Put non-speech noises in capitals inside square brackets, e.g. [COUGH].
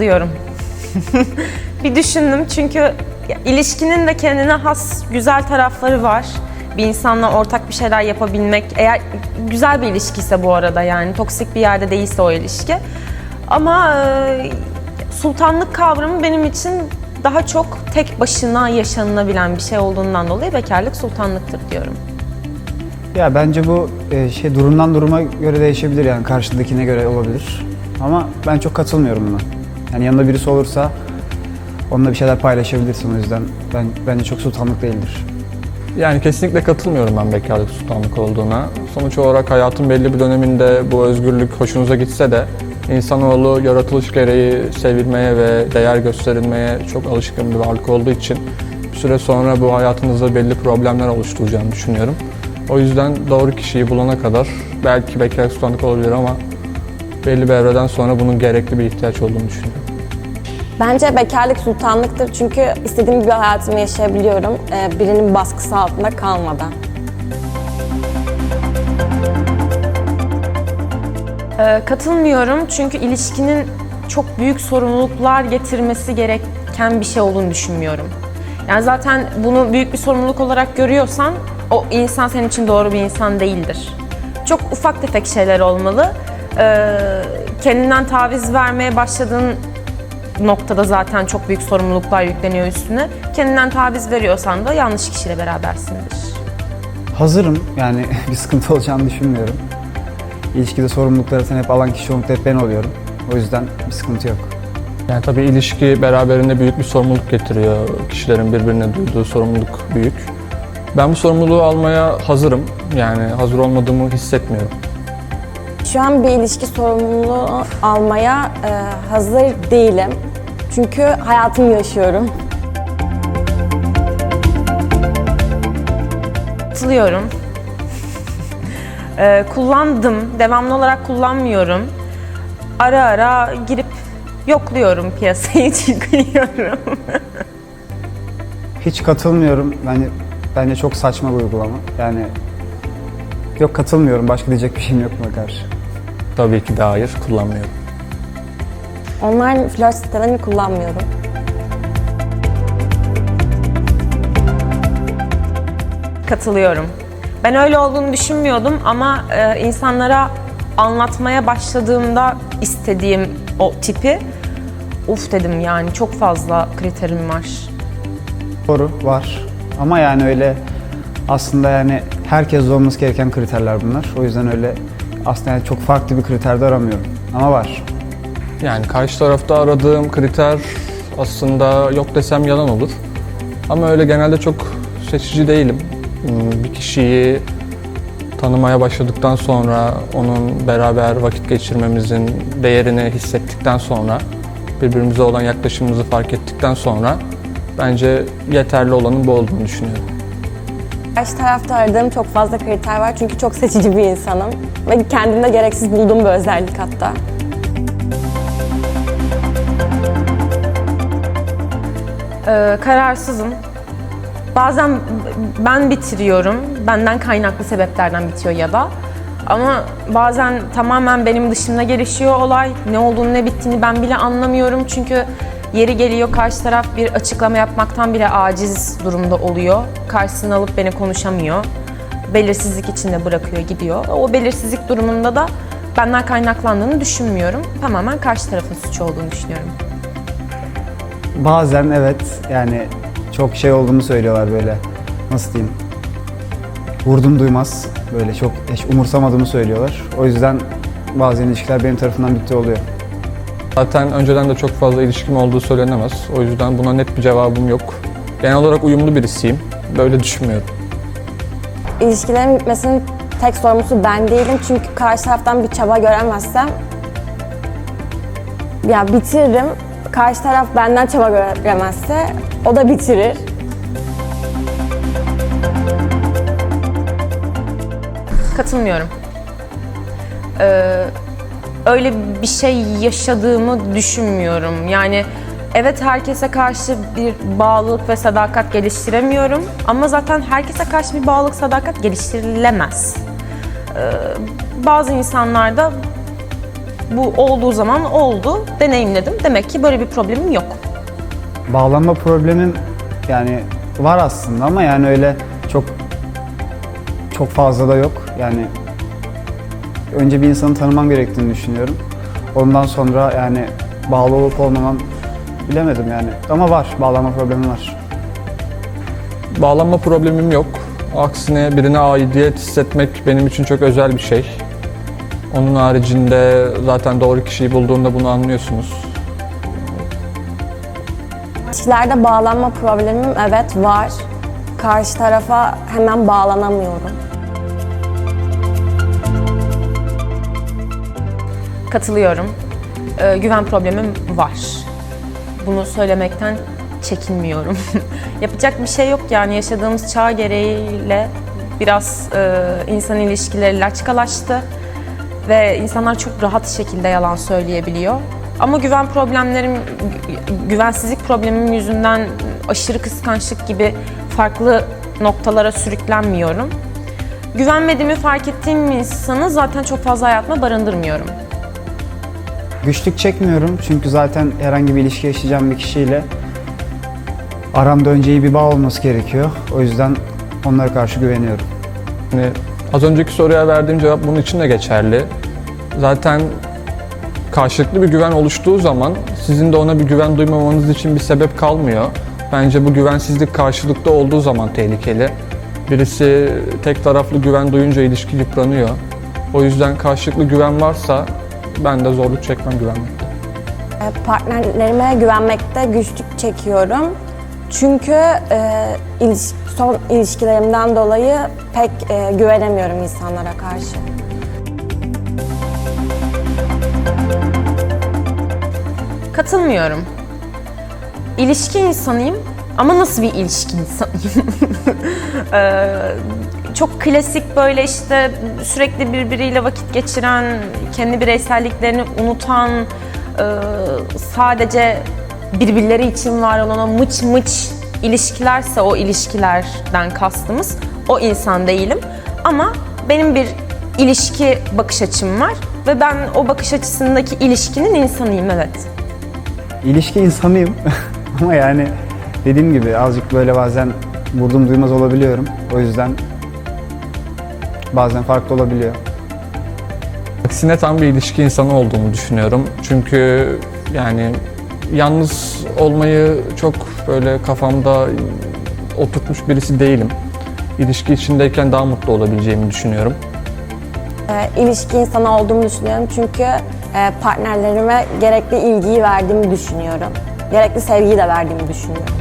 Katılıyorum. [LAUGHS] bir düşündüm çünkü ilişkinin de kendine has güzel tarafları var. Bir insanla ortak bir şeyler yapabilmek, eğer güzel bir ilişkiyse bu arada yani toksik bir yerde değilse o ilişki. Ama e, sultanlık kavramı benim için daha çok tek başına yaşanılabilen bir şey olduğundan dolayı bekarlık sultanlıktır diyorum. Ya bence bu e, şey durumdan duruma göre değişebilir yani karşıdakine göre olabilir. Ama ben çok katılmıyorum buna. Yani yanında birisi olursa onunla bir şeyler paylaşabilirsin o yüzden ben bence çok sultanlık değildir. Yani kesinlikle katılmıyorum ben bekarlık sultanlık olduğuna. Sonuç olarak hayatın belli bir döneminde bu özgürlük hoşunuza gitse de insanoğlu yaratılış gereği sevilmeye ve değer gösterilmeye çok alışkın bir varlık olduğu için bir süre sonra bu hayatınızda belli problemler oluşturacağını düşünüyorum. O yüzden doğru kişiyi bulana kadar belki bekarlık sultanlık olabilir ama belli bir evreden sonra bunun gerekli bir ihtiyaç olduğunu düşünüyorum. Bence bekarlık sultanlıktır çünkü istediğim gibi hayatımı yaşayabiliyorum e, birinin baskısı altında kalmadan. Ee, katılmıyorum çünkü ilişkinin çok büyük sorumluluklar getirmesi gereken bir şey olduğunu düşünmüyorum. Yani zaten bunu büyük bir sorumluluk olarak görüyorsan o insan senin için doğru bir insan değildir. Çok ufak tefek şeyler olmalı. Ee, kendinden taviz vermeye başladığın noktada zaten çok büyük sorumluluklar yükleniyor üstüne. Kendinden taviz veriyorsan da yanlış kişiyle berabersindir. Hazırım yani [LAUGHS] bir sıkıntı olacağını düşünmüyorum. İlişkide sorumlulukları sen hep alan kişi çoğunlukla hep ben oluyorum. O yüzden bir sıkıntı yok. Yani tabii ilişki beraberinde büyük bir sorumluluk getiriyor. Kişilerin birbirine duyduğu sorumluluk büyük. Ben bu sorumluluğu almaya hazırım. Yani hazır olmadığımı hissetmiyorum. Şu an bir ilişki sorumluluğu almaya e, hazır değilim. Çünkü hayatımı yaşıyorum. Katılıyorum. Ee, [LAUGHS] kullandım, devamlı olarak kullanmıyorum. Ara ara girip yokluyorum piyasayı, [LAUGHS] çıkıyorum. Hiç katılmıyorum. Bence, bence çok saçma bir uygulama. Yani yok katılmıyorum. Başka diyecek bir şeyim yok buna karşı. Tabii ki de hayır, kullanmıyorum. Online flört sitelerini kullanmıyorum. Katılıyorum. Ben öyle olduğunu düşünmüyordum ama e, insanlara anlatmaya başladığımda istediğim o tipi uf dedim yani çok fazla kriterim var. Doğru var. Ama yani öyle aslında yani herkes olması gereken kriterler bunlar. O yüzden öyle aslında yani çok farklı bir kriter de aramıyorum. Ama var. Yani karşı tarafta aradığım kriter aslında yok desem yalan olur. Ama öyle genelde çok seçici değilim. Hmm, Bir kişiyi tanımaya başladıktan sonra onun beraber vakit geçirmemizin değerini hissettikten sonra birbirimize olan yaklaşımımızı fark ettikten sonra bence yeterli olanın bu olduğunu düşünüyorum. Karşı tarafta aradığım çok fazla kriter var çünkü çok seçici bir insanım. Ve kendimde gereksiz bulduğum bir özellik hatta. Ee, kararsızım. Bazen ben bitiriyorum. Benden kaynaklı sebeplerden bitiyor ya da. Ama bazen tamamen benim dışımda gelişiyor olay. Ne olduğunu ne bittiğini ben bile anlamıyorum. Çünkü yeri geliyor karşı taraf bir açıklama yapmaktan bile aciz durumda oluyor. Karşısına alıp beni konuşamıyor. Belirsizlik içinde bırakıyor gidiyor. O belirsizlik durumunda da benden kaynaklandığını düşünmüyorum. Tamamen karşı tarafın suçu olduğunu düşünüyorum. Bazen evet yani çok şey olduğunu söylüyorlar böyle. Nasıl diyeyim? Vurdum duymaz. Böyle çok hiç umursamadığımı söylüyorlar. O yüzden bazı ilişkiler benim tarafından bitti oluyor. Zaten önceden de çok fazla ilişkim olduğu söylenemez. O yüzden buna net bir cevabım yok. Genel olarak uyumlu birisiyim. Böyle düşünmüyorum. İlişkilerin bitmesinin tek sorumlusu ben değilim çünkü karşı taraftan bir çaba göremezsem ya bitiririm. Karşı taraf benden çaba göremezse o da bitirir. Katılmıyorum. Ee, öyle bir şey yaşadığımı düşünmüyorum. Yani evet herkese karşı bir bağlılık ve sadakat geliştiremiyorum. Ama zaten herkese karşı bir bağlılık, sadakat geliştirilemez. Ee, bazı insanlarda Bu olduğu zaman oldu, deneyimledim. Demek ki böyle bir problemim yok. Bağlanma problemim yani var aslında ama yani öyle çok çok fazla da yok. Yani önce bir insanı tanımam gerektiğini düşünüyorum. Ondan sonra yani bağlı olup olmamam bilemedim yani. Ama var, bağlanma problemi var. Bağlanma problemim yok. Aksine birine aidiyet hissetmek benim için çok özel bir şey. Onun haricinde zaten doğru kişiyi bulduğunda bunu anlıyorsunuz. İlişkilerde bağlanma problemim evet var. Karşı tarafa hemen bağlanamıyorum. Katılıyorum. Ee, güven problemim var. Bunu söylemekten çekinmiyorum. [LAUGHS] Yapacak bir şey yok yani yaşadığımız çağ gereğiyle biraz e, insan ilişkileri laçkalaştı ve insanlar çok rahat şekilde yalan söyleyebiliyor. Ama güven problemlerim, gü- güvensizlik problemim yüzünden aşırı kıskançlık gibi farklı noktalara sürüklenmiyorum. Güvenmediğimi fark ettiğim insanı zaten çok fazla hayatıma barındırmıyorum. Güçlük çekmiyorum çünkü zaten herhangi bir ilişki yaşayacağım bir kişiyle aramda önce iyi bir bağ olması gerekiyor. O yüzden onlara karşı güveniyorum. Yani az önceki soruya verdiğim cevap bunun için de geçerli. Zaten karşılıklı bir güven oluştuğu zaman sizin de ona bir güven duymamanız için bir sebep kalmıyor. Bence bu güvensizlik karşılıklı olduğu zaman tehlikeli. Birisi tek taraflı güven duyunca ilişki yıpranıyor. O yüzden karşılıklı güven varsa ben de zorluk çekmem güvenmekte. Partnerlerime güvenmekte güçlük çekiyorum. Çünkü e, iliş- son ilişkilerimden dolayı pek e, güvenemiyorum insanlara karşı. Katılmıyorum. İlişki insanıyım ama nasıl bir ilişki insanıyım? [LAUGHS] Çok klasik böyle işte sürekli birbiriyle vakit geçiren, kendi bireyselliklerini unutan, e, sadece birbirleri için var olan o mıç mıç ilişkilerse o ilişkilerden kastımız o insan değilim. Ama benim bir ilişki bakış açım var ve ben o bakış açısındaki ilişkinin insanıyım evet. İlişki insanıyım [LAUGHS] ama yani dediğim gibi azıcık böyle bazen vurdum duymaz olabiliyorum. O yüzden bazen farklı olabiliyor. Aksine tam bir ilişki insanı olduğumu düşünüyorum. Çünkü yani yalnız olmayı çok böyle kafamda oturtmuş birisi değilim. İlişki içindeyken daha mutlu olabileceğimi düşünüyorum. E, ilişki insanı olduğumu düşünüyorum çünkü e, partnerlerime gerekli ilgiyi verdiğimi düşünüyorum. Gerekli sevgiyi de verdiğimi düşünüyorum.